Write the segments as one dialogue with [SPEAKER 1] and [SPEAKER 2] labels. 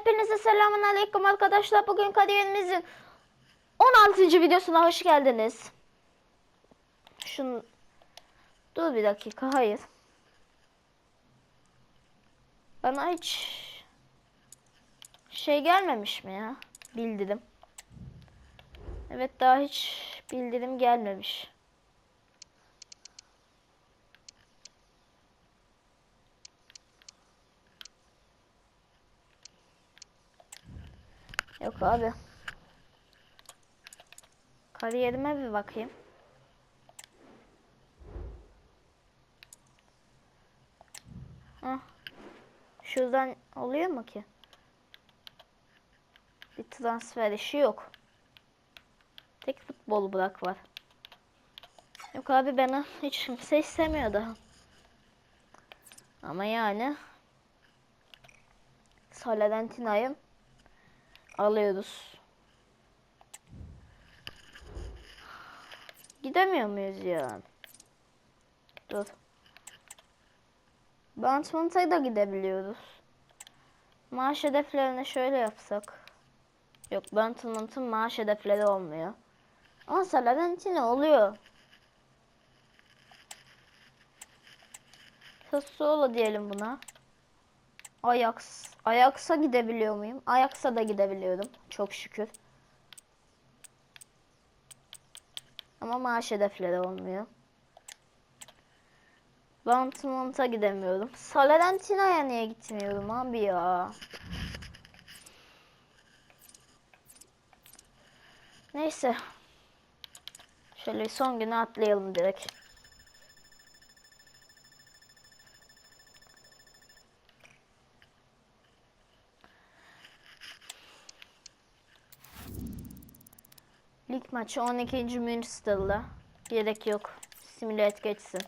[SPEAKER 1] Hepinize selamun aleyküm arkadaşlar. Bugün kariyerimizin 16. videosuna hoş geldiniz. Şun Dur bir dakika. Hayır. Bana hiç şey gelmemiş mi ya? Bildirim. Evet daha hiç bildirim gelmemiş. Yok abi. Kariyerime bir bakayım. Hah. Şuradan oluyor mu ki? Bir transfer işi yok. Tek futbol bırak var. Yok abi beni hiç kimse istemiyor daha. Ama yani Salentina'yı alıyoruz. Gidemiyor muyuz ya? Dur. Bantman'a da gidebiliyoruz. Maaş hedeflerini şöyle yapsak. Yok Bantman'ın maaş hedefleri olmuyor. Ama Salarentina oluyor. Sassuolo diyelim buna. Ajax. Ajax'a gidebiliyor muyum? Ajax'a da gidebiliyorum. Çok şükür. Ama maaş hedefleri olmuyor. Dortmund'a gidemiyorum. Salentina'ya niye gitmiyorum abi ya? Neyse. Şöyle son günü atlayalım direkt. Lig maçı 12. Münster'la. Gerek yok. Simüle et geçsin.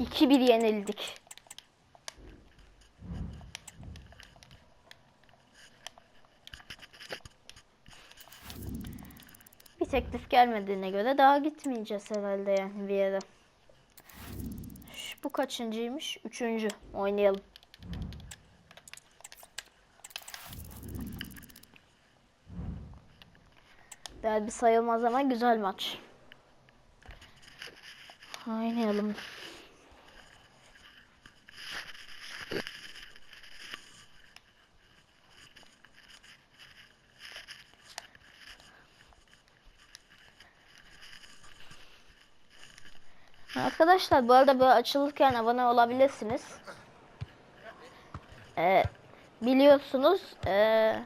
[SPEAKER 1] İki bir yenildik. Bir teklif gelmediğine göre daha gitmeyeceğiz herhalde yani bir yere. Kaçıncıymış? Üçüncü. Oynayalım. Derbi sayılmaz ama güzel maç. Oynayalım. Arkadaşlar bu arada böyle açılırken abone olabilirsiniz. Ee, biliyorsunuz ee,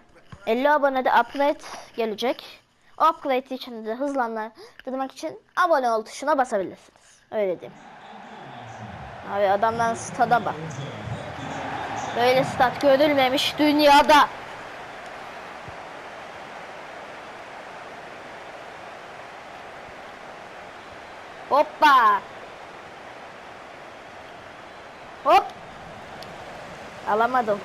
[SPEAKER 1] 50 abonede upgrade gelecek. O upgrade için de hızlandırmak için abone ol tuşuna basabilirsiniz. Öyle diyeyim. Abi adamdan stada bak. Böyle stat görülmemiş dünyada. Hoppa. Alamadım.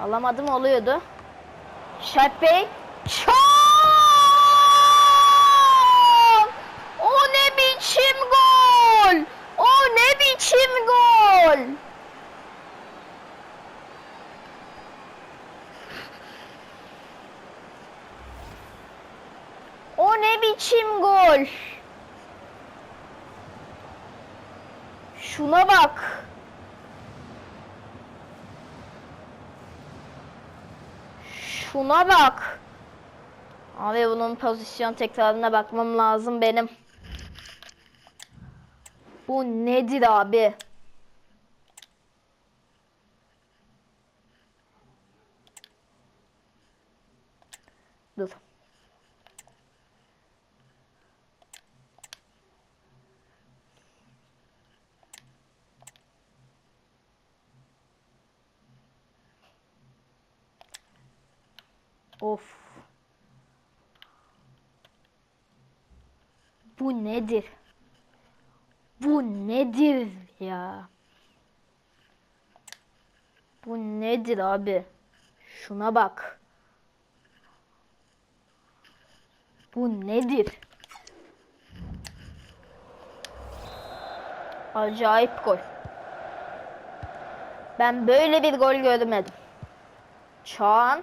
[SPEAKER 1] Alamadım oluyordu. Şart Bey. Çok! O ne biçim gol? O ne biçim gol? O ne biçim gol? Şuna bak. Şuna bak. Abi bunun pozisyon tekrarına bakmam lazım benim. Bu nedir abi? Dur. Of. Bu nedir? Bu nedir ya? Bu nedir abi? Şuna bak. Bu nedir? Acayip gol. Ben böyle bir gol görmedim. Çağan.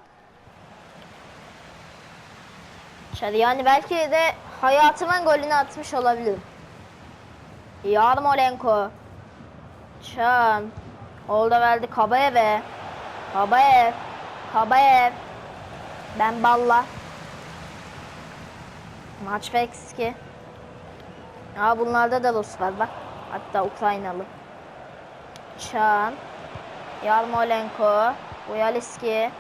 [SPEAKER 1] Yani belki de hayatımın golünü atmış olabilirim. Yarmolenko. Çağan. Olda verdi Kabayev'e. Kabayev. Kabayev. Ben Balla. Maç Bekski. Aa bunlarda da Rus var bak. Hatta Ukraynalı. Çan. Yarmolenko. Boyaliski.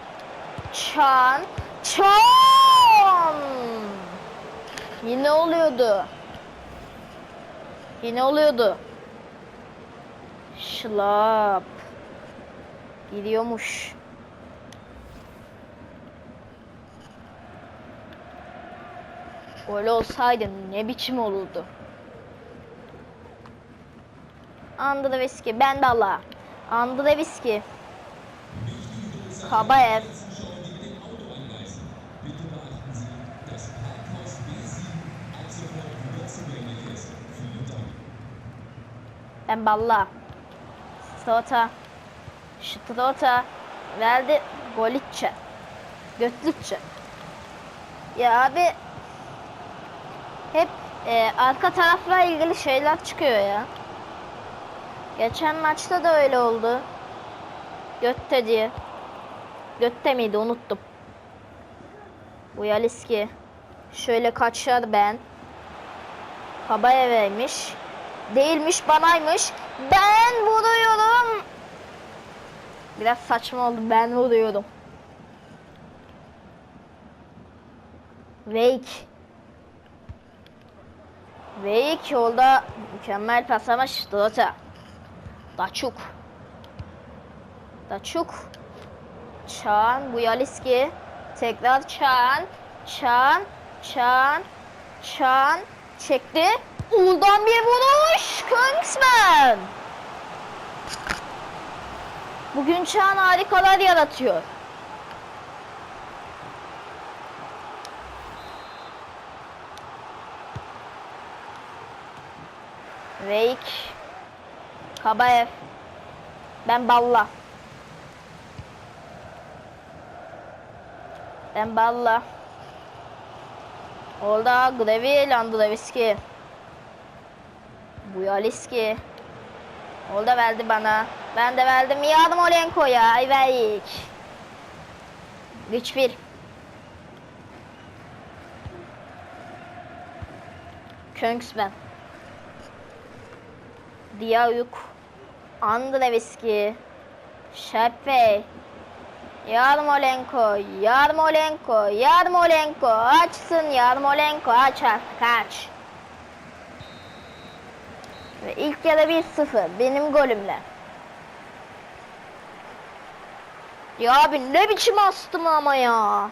[SPEAKER 1] Çan. Çan! Yine oluyordu. Yine oluyordu. Şlap. Gidiyormuş. Öyle olsaydı ne biçim olurdu. Andreviski, ben de Allah. Andreviski. Kabaev. Ben Balla. Strota. Strota. Verdi Golitçe. Götlütçe. Ya abi hep e, arka tarafla ilgili şeyler çıkıyor ya. Geçen maçta da öyle oldu. Götte diye. Götte miydi unuttum. Bu Yaliski. Şöyle kaçar ben. Kabayev'eymiş. Değilmiş banaymış. Ben vuruyorum. Biraz saçma oldu. Ben vuruyorum. Wake. Wake yolda mükemmel paslamış. Dota. Daçuk. Daçuk. Çağan. Buyaliski. Tekrar Çağan. Çağan. Çağan. Çağan. Çekti. Uldan bir vuruş. Kingsman. Bugün Çağan harikalar yaratıyor. Wake. Kabaev. Ben Balla. Ben Balla. Orada Grevi Landreviski. Buyaliski. Orada verdi bana. Ben de verdim Yarmolenko'ya. Evet. Güç bir. Köngsben. Diyayuk. Andreviski. Şepey. Yarmolenko, Yarmolenko, Yarmolenko, açsın Yarmolenko, aç artık aç. Ve ilk yarı 1-0 benim golümle. Ya abi ne biçim astım ama ya.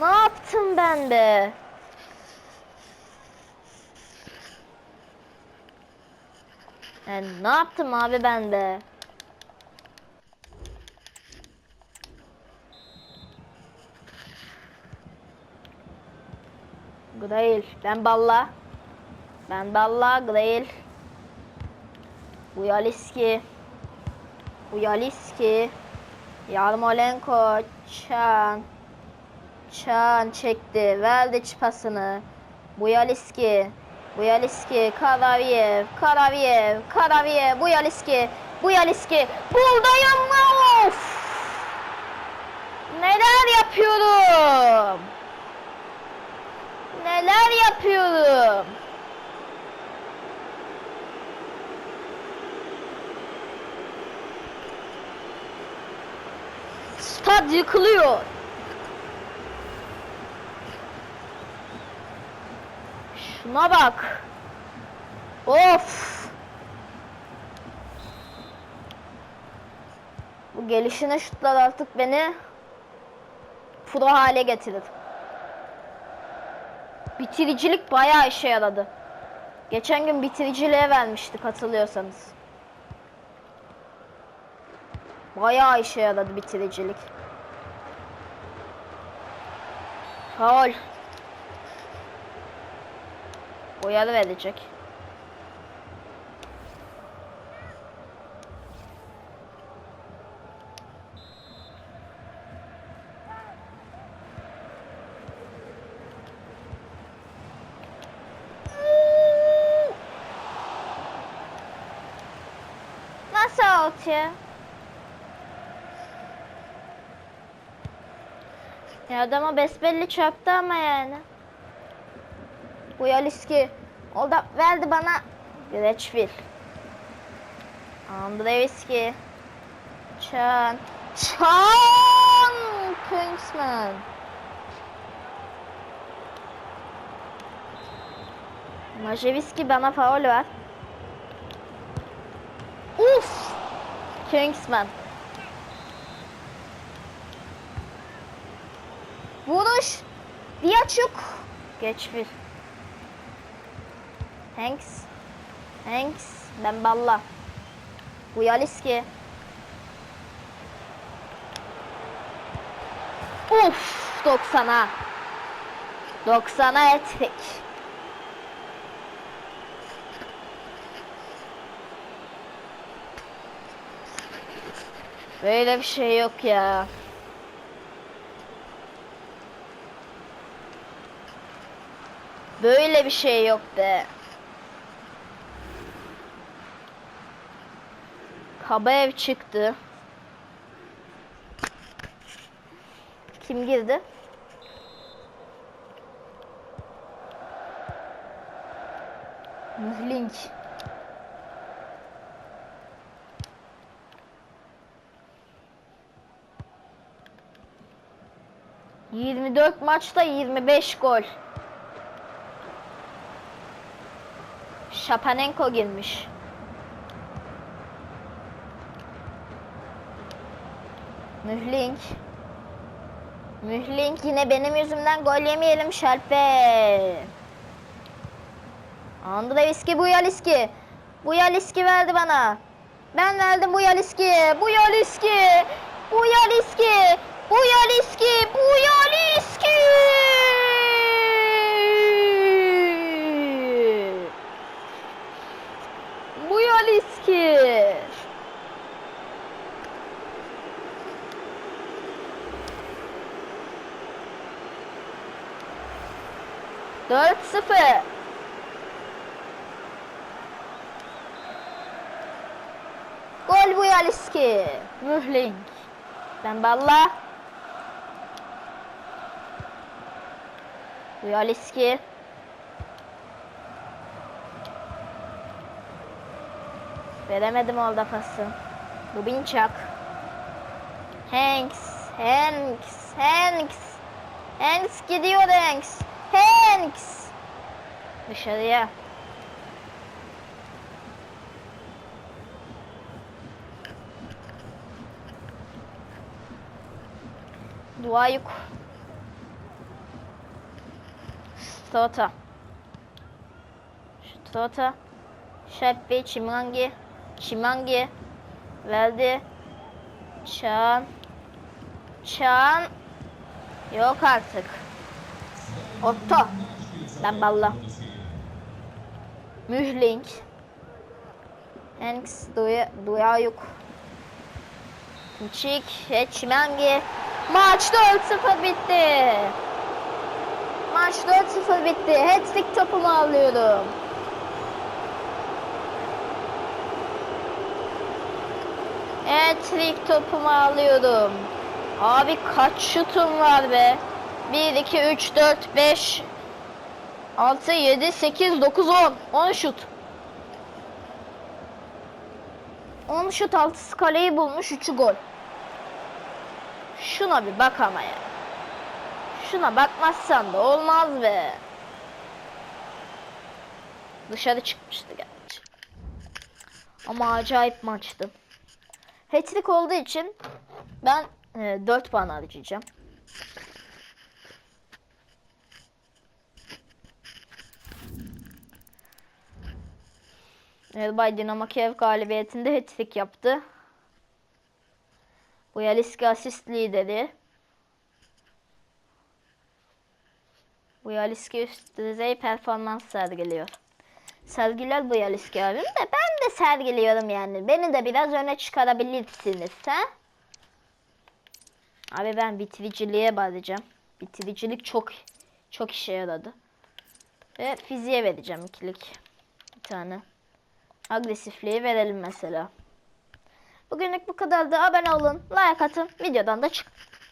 [SPEAKER 1] Ne yaptım ben be? Yani ne yaptım abi ben de? Grail. Ben Balla. Ben Balla. Grail. Uyaliski. Uyaliski. Yarmolenko. Çan. Çan çekti. Verdi çıpasını. Buyaliski. Buyaliski. Karaviev. Karaviev. Karaviev. Buyaliski. Buyaliski. Buradayım. Of! Neler yapıyorum? Neler yapıyorum? Stad yıkılıyor. Şuna bak. Of. Bu gelişine şutlar artık beni pro hale getirir. Bitiricilik bayağı işe yaradı. Geçen gün bitiriciliğe vermiştik hatırlıyorsanız. Bayağı işe yaradı bitiricilik. Faul. Uyarı verecek. Nasıl out ya? Adama besbelli çarptı ama yani. Bu Yaliski. O da verdi bana. Greçville. Andreevski. Chan. Chan! Kingsman. Majeviski bana faul ver. Uf! Kingsman. Vuruş. Diyaçuk. Geç bir. Hanks. Hanks. Ben balla. Buyaliski. Uf 90'a. 90'a ettik. Böyle bir şey yok ya. Böyle bir şey yok be. Kabaev çıktı. Kim girdi? Mühlink. Yirmi dört maçta yirmi beş gol. Şapanenko girmiş. Mühlink. Mühlink yine benim yüzümden gol yemeyelim Şalpe. Andreevski bu Yaliski. Bu Yaliski verdi bana. Ben verdim bu Yaliski. Bu Yaliski. Bu Yaliski. Bu Yaliski. Bu Yaliski. Bu Yaliski. Dört sıfır. Gol bu Yaliski. Mühlink. Ben balla. Bu Yaliski. Veremedim orada pası. Dubinçak. Hanks. Hanks. Hanks. Hanks gidiyor Hanks. Hanks. Dışarıya. Duayuk. Stota. Stota. Şeppi, Çimangi. Çimangi. Verdi. Çağan. Çağan. Yok artık. Otto. Ben balla. Mühlink. Hanks Duya, Duyayuk. Çik, Çimengi. Maç 4-0 bitti. Maç 4-0 bitti. Hat-trick topumu alıyorum. Hat-trick topumu alıyorum. Abi kaç şutum var be? 1, 2, 3, 4, 5, 6, 7, 8, 9, 10. 10 şut. 10 şut 6'sı kaleyi bulmuş 3'ü gol. Şuna bir bak ama ya. Şuna bakmazsan da olmaz be. Dışarı çıkmıştı gerçi. Ama acayip maçtı. Hat-trick olduğu için ben e, 4 puan harcayacağım. Elbay Dinamo Kiev galibiyetinde hat-trick yaptı. Bu Yaliski asist lideri. Bu Yaliski üst düzey performans sergiliyor. Sergiler bu Yaliski abim de ben de sergiliyorum yani. Beni de biraz öne çıkarabilirsiniz ha? Abi ben bitiriciliğe bağlayacağım. Bitiricilik çok çok işe yaradı. Ve fiziğe vereceğim ikilik. Bir tane. Agresifliği verelim mesela. Bugünlük bu kadar da abone olun, like atın, videodan da çık.